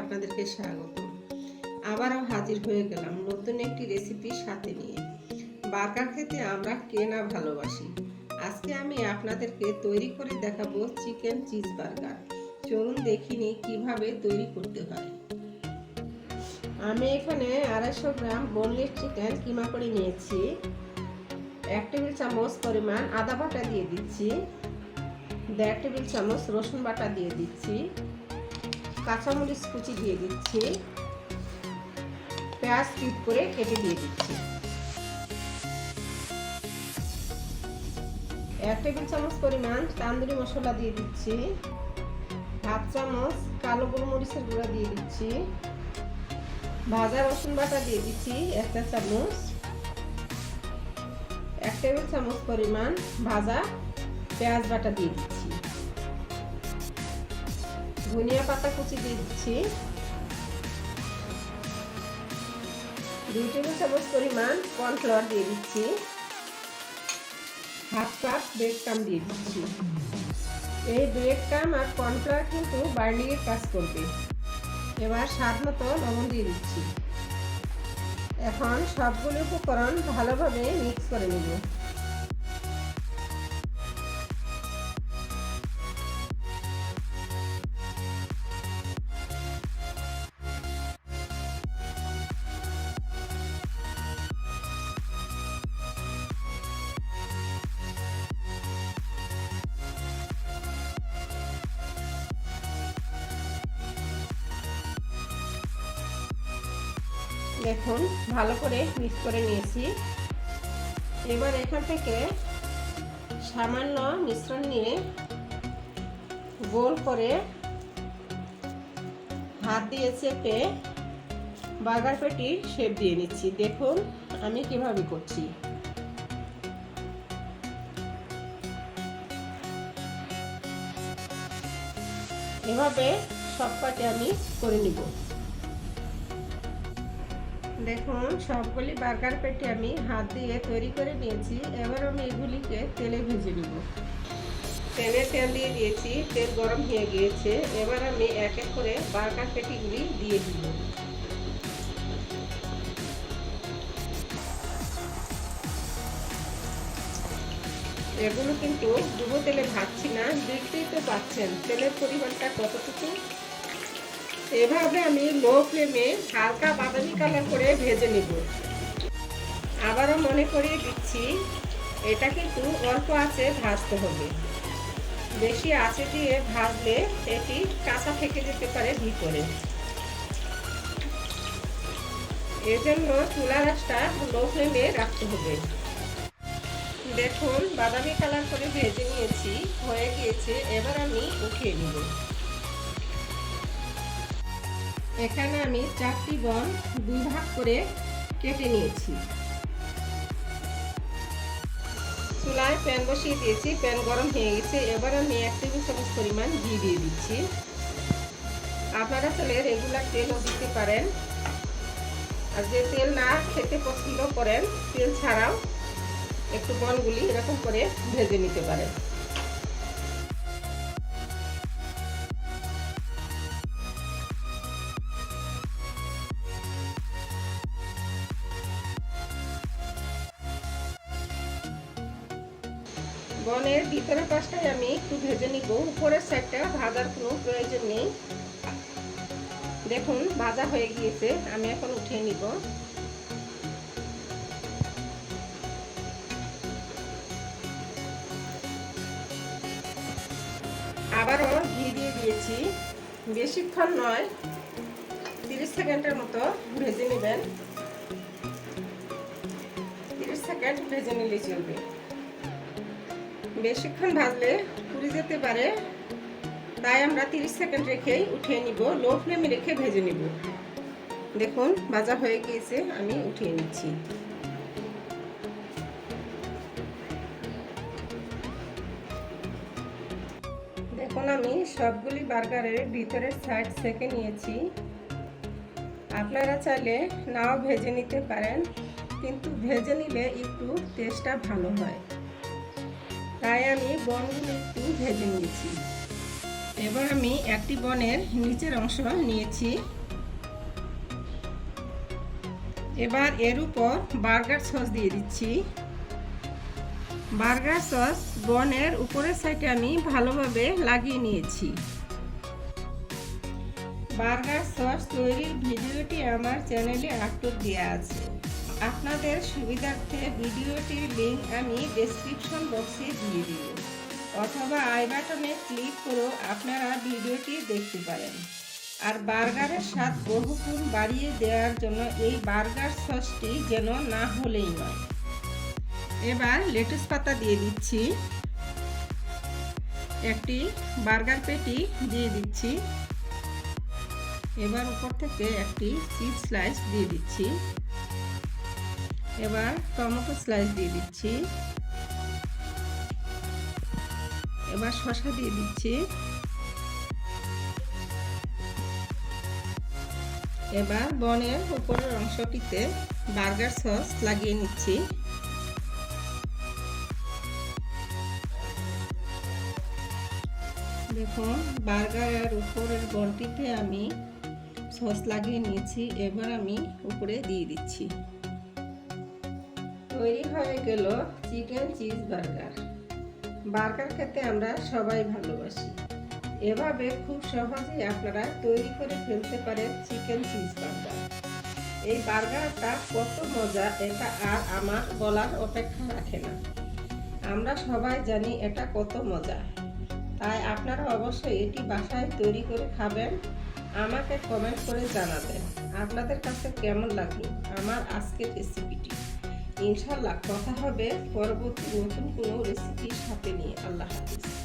আপনাদেরকে স্বাগত। আবারও হাজির হয়ে গেলাম নতুন একটি রেসিপির সাথে নিয়ে। বার্গার খেতে আমরা কে না ভালোবাসি। আজকে আমি আপনাদেরকে তৈরি করে দেখাবো চিকেন চিজ বার্গার। চলুন দেখিনি কীভাবে তৈরি করতে হয়। আমি এখানে আড়াইশো গ্রাম বোনলেস চিকেন কিমা করে নিয়েছি। এক টেবিল চামচ পরিমাণ আদা বাটা দিয়ে দিচ্ছি। দেড় টেবিল চামচ রসুন বাটা দিয়ে দিচ্ছি। কাঁচামরিচ কুচি দিয়ে দিচ্ছি। পেঁয়াজ কিপ করে কেটে দিয়ে দিচ্ছি। এক টেবিল চামচ পরিমাণ তান্দুরি মশলা দিয়ে দিচ্ছি। হাফ চামচ কালো গোলমরিচের গুঁড়া দিয়ে দিচ্ছি। ভাজা রসুন বাটা দিয়ে দিচ্ছি একটা চামচ। এক টেবিল চামচ পরিমাণ ভাজা পেঁয়াজ বাটা দিয়ে দিচ্ছি। ধনিয়া পাতা কুচি দিচ্ছি। দুই টেবিল চামচ পরিমাণ কর্নফ্লাওয়ার দিয়ে দিচ্ছি। হাফ কাপ ব্রেড কাম দিয়ে দিচ্ছি। এই ব্রেড কাম আর কর্নফ্লাওয়ার কিন্তু বাইন্ডিংয়ের কাজ করবে। এবার স্বাদ মতো লবণ দিয়ে দিচ্ছি। এখন সবগুলো উপকরণ ভালোভাবে মিক্স করে নেব। দেখুন, ভালো করে মিক্স করে নিয়েছি। এবার এখান থেকে সামান্য মিশ্রণ নিয়ে গোল করে হাত দিয়ে চেপে বার্গার পেটির শেপ দিয়ে নিচ্ছি। দেখুন, আমি কীভাবে করছি। এভাবে সব পাটে আমি করে নিব। দেখুন, সবগুলি বার্গার পেটি আমি হাত দিয়ে তৈরি করে নিয়েছি। এবার আমি এগুলিকে তেলে ভেজে নিব। তেলে তেল দিয়ে দিয়েছি, তেল গরম হয়ে গিয়েছে। এবার আমি এক এক করে বার্গার পেটিগুলি দিয়ে দিব। এগুলো কিন্তু ডুবো তেলে ভাজছি না, দেখতেই তো পাচ্ছেন তেলের পরিমাণটা কতটুকু। এভাবে আমি লো ফ্লেমে হালকা বাদামি কালার করে ভেজে নেব। আবারও মনে করিয়ে দিচ্ছি, এটা কিন্তু অল্প আছে ভাজতে হবে। বেশি আঁচে দিয়ে ভাজলে এটি কাঁচা থেকে যেতে পারে ভিতরে। এজন্য চুলা রাসটা লো ফ্লেমে রাখতে হবে। দেখুন, বাদামি কালার করে ভেজে নিয়েছি, হয়ে গিয়েছে। এবার আমি উঠিয়ে নিব। এখানে আমি চারটি বন দুই ভাগ করে কেটে নিয়েছি। চুলায় প্যান বসিয়ে দিয়েছি, প্যান গরম হয়ে গেছে। এবার আমি এক টেবিল চামচ পরিমাণ ঘি দিয়ে দিচ্ছি। আপনারা চলে রেগুলার তেলও দিতে পারেন। আর যে তেল না খেতে পছন্দ করেন, তেল ছাড়াও একটু বনগুলি এরকম করে ভেজে নিতে পারেন। বনের ভিতরের পাশটাই আমি একটু ভেজে নিব। উপরের সাইডটা ভাজার কোনো প্রয়োজন নেই। দেখুন, ভাজা হয়ে গিয়েছে, আমি এখন উঠিয়ে নিব। আবারও ঘি দিয়ে দিয়েছি। বেশিক্ষণ নয়, তিরিশ সেকেন্ডের মতো ভেজে নেবেন। তিরিশ সেকেন্ড ভেজে নিলে চলবে। বেশিক্ষণ ভাজলে পুড়ে যেতে পারে। তাই আমরা 30 সেকেন্ড রেখেই উঠিয়ে নিব। লো ফ্লেমে রেখে ভেজে নিব। দেখুন, ভাজা হয়ে গিয়েছে, আমি উঠিয়ে নিচ্ছি। দেখুন, আমি সবগুলি বার্গারের ভিতরের সাইড সেকে নিয়েছি। আপনারা চাইলে নাও ভেজে নিতে পারেন, কিন্তু ভেজে নিলে একটু টেস্টটা ভালো হয়। তাই আমি বনগুলো একটু ভেজে নিয়েছি। এবার আমি একটি বনের নিচের অংশ নিয়েছি। এবার এর উপর বার্গার সস দিয়ে দিচ্ছি। বার্গার সস বনের উপরের সাইডে আমি ভালোভাবে লাগিয়ে নিয়েছি। বার্গার সস তৈরির ভিডিওটি আমার চ্যানেলে আপলোড দেওয়া আছে। আপনাদের সুবিধার্থে ভিডিওটির লিঙ্ক আমি ডেসক্রিপশন বক্সে দিয়ে দিব। অথবা আই বাটনে ক্লিক করেও আপনারা ভিডিওটি দেখতে পারেন। আর বার্গারের স্বাদ বহুগুণ বাড়িয়ে দেওয়ার জন্য এই বার্গার সসটি যেন না হলেই নয়। এবার লেটুস পাতা দিয়ে দিচ্ছি। একটি বার্গার পেটি দিয়ে দিচ্ছি। এবার উপর থেকে একটি চিজ স্লাইস দিয়ে দিচ্ছি। এবার টমেটো স্লাইস দিয়ে দিচ্ছি। এবার শসা দিয়ে দিচ্ছি। এবার বনের উপরের অংশটিতে বার্গার সস লাগিয়ে নিচ্ছি। দেখুন, বার্গারের উপরের বনটিতে আমি সস লাগিয়ে নিয়েছি। এবার আমি উপরে দিয়ে দিচ্ছি। তৈরি হয়ে গেল চিকেন চিজ বার্গার। বার্গার খেতে আমরা সবাই ভালোবাসি। এভাবে খুব সহজেই আপনারা তৈরি করে ফেলতে পারেন চিকেন চিজ বার্গার। এই বার্গারটা কত মজা, এটা আর আমার বলার অপেক্ষা রাখে না। আমরা সবাই জানি এটা কত মজা। তাই আপনারা অবশ্যই এটি বাসায় তৈরি করে খাবেন। আমাকে কমেন্ট করে জানাবেন। আপনাদের কাছে কেমন লাগল আমার আজকের রেসিপিটি ইনশাল্লাহ কথা হবে পরবর্তী নতুন কোনো রেসিপির সাথে নিয়ে। আল্লাহ হাফিজ।